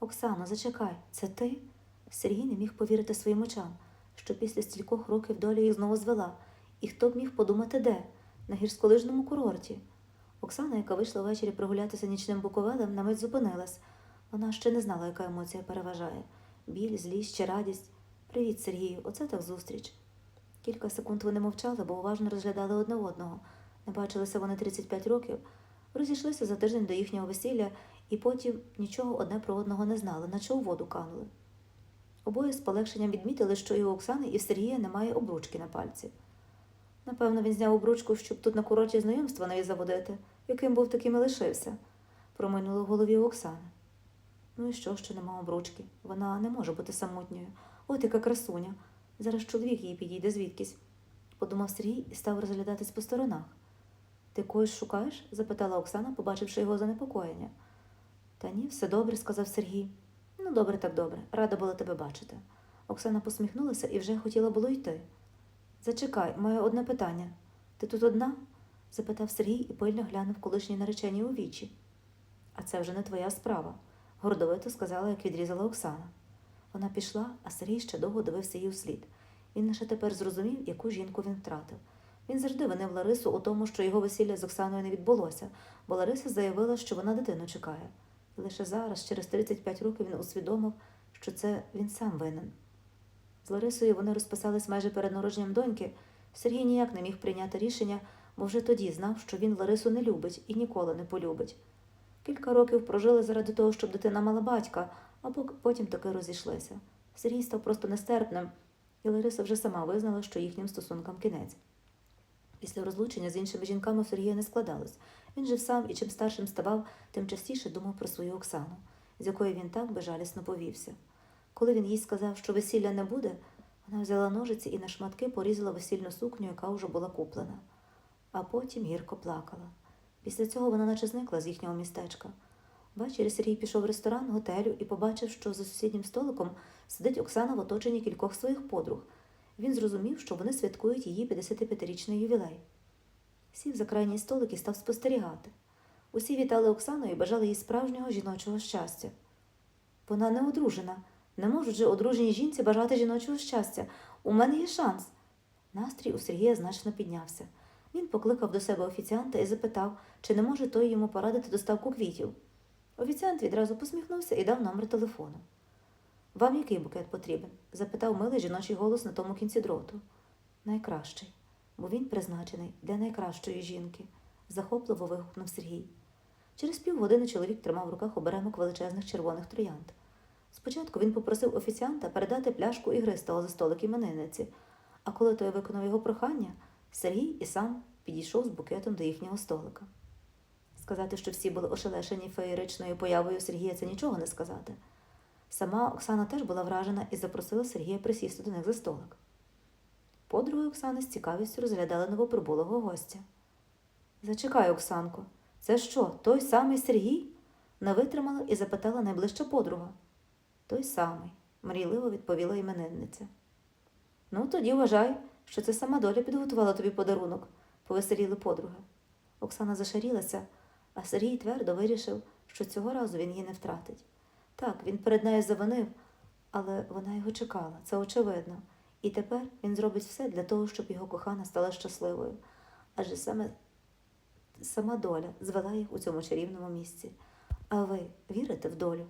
Оксано, зачекай, це ти? Сергій не міг повірити своїм очам, що після стількох років доля їх знову звела, і хто б міг подумати де? На гірськолижному курорті. Оксана, яка вийшла ввечері прогулятися нічним буковелем, на мить зупинилась. Вона ще не знала, яка емоція переважає біль, злість чи радість. Привіт, Сергію, оце так зустріч. Кілька секунд вони мовчали, бо уважно розглядали одне одного. Не бачилися вони 35 років, розійшлися за тиждень до їхнього весілля і потім нічого одне про одного не знали, наче у воду канули. Обоє з полегшенням відмітили, що і у Оксани, і в Сергія немає обручки на пальці. Напевно, він зняв обручку, щоб тут на курорті знайомства нові заводити, яким був таким і лишився, промайнуло в голові у Оксани. Ну і що, що нема обручки? Вона не може бути самотньою. От яка красуня. Зараз чоловік їй підійде звідкись, подумав Сергій і став розглядатись по сторонах. Ти когось шукаєш? запитала Оксана, побачивши його занепокоєння. Та ні, все добре, сказав Сергій. Ну, добре, так добре. Рада була тебе бачити. Оксана посміхнулася і вже хотіла було йти. Зачекай, маю одне питання. Ти тут одна? запитав Сергій і пильно глянув колишній нареченій у вічі. А це вже не твоя справа, гордовито сказала, як відрізала Оксана. Вона пішла, а Сергій ще довго дивився їй вслід. Він лише тепер зрозумів, яку жінку він втратив. Він завжди винив Ларису у тому, що його весілля з Оксаною не відбулося, бо Лариса заявила, що вона дитину чекає. І лише зараз, через 35 років, він усвідомив, що це він сам винен. З Ларисою вони розписались майже перед народженням доньки. Сергій ніяк не міг прийняти рішення, бо вже тоді знав, що він Ларису не любить і ніколи не полюбить. Кілька років прожили заради того, щоб дитина мала батька, а потім таки розійшлися. Сергій став просто нестерпним, і Лариса вже сама визнала, що їхнім стосункам кінець. Після розлучення з іншими жінками Сергія не складалось. Він жив сам і чим старшим ставав, тим частіше думав про свою Оксану, з якою він так безжалісно повівся. Коли він їй сказав, що весілля не буде, вона взяла ножиці і на шматки порізала весільну сукню, яка вже була куплена. А потім гірко плакала. Після цього вона наче зникла з їхнього містечка. Ввечері Сергій пішов в ресторан, готелю і побачив, що за сусіднім столиком сидить Оксана в оточенні кількох своїх подруг. Він зрозумів, що вони святкують її 55-річний ювілей. Сів за крайній столик і став спостерігати. Усі вітали Оксану і бажали їй справжнього жіночого щастя. Вона не одружена. Не можуть же одруженій жінці бажати жіночого щастя. У мене є шанс. Настрій у Сергія значно піднявся. Він покликав до себе офіціанта і запитав, чи не може той йому порадити доставку квітів. Офіціант відразу посміхнувся і дав номер телефону. Вам який букет потрібен? запитав милий жіночий голос на тому кінці дроту. Найкращий, бо він призначений для найкращої жінки, захопливо вигукнув Сергій. Через півгодини чоловік тримав в руках оберемок величезних червоних троянд. Спочатку він попросив офіціанта передати пляшку ігристого за столик іменинниці, а коли той виконав його прохання, Сергій і сам підійшов з букетом до їхнього столика. Сказати, що всі були ошелешені феєричною появою Сергія, це нічого не сказати. Сама Оксана теж була вражена і запросила Сергія присісти до них за столик. Подруги Оксани з цікавістю розглядали новоприбулого гостя. Зачекай, Оксанко, це що, той самий Сергій? не витримала і запитала найближча подруга. Той самий, мрійливо відповіла іменинниця. Ну, тоді вважай, що це сама доля підготувала тобі подарунок, повеселіли подруги. Оксана зашарілася, а Сергій твердо вирішив, що цього разу він її не втратить. Так, він перед нею завинив, але вона його чекала, це очевидно. І тепер він зробить все для того, щоб його кохана стала щасливою. Адже саме сама доля звела їх у цьому чарівному місці. А ви вірите в долю?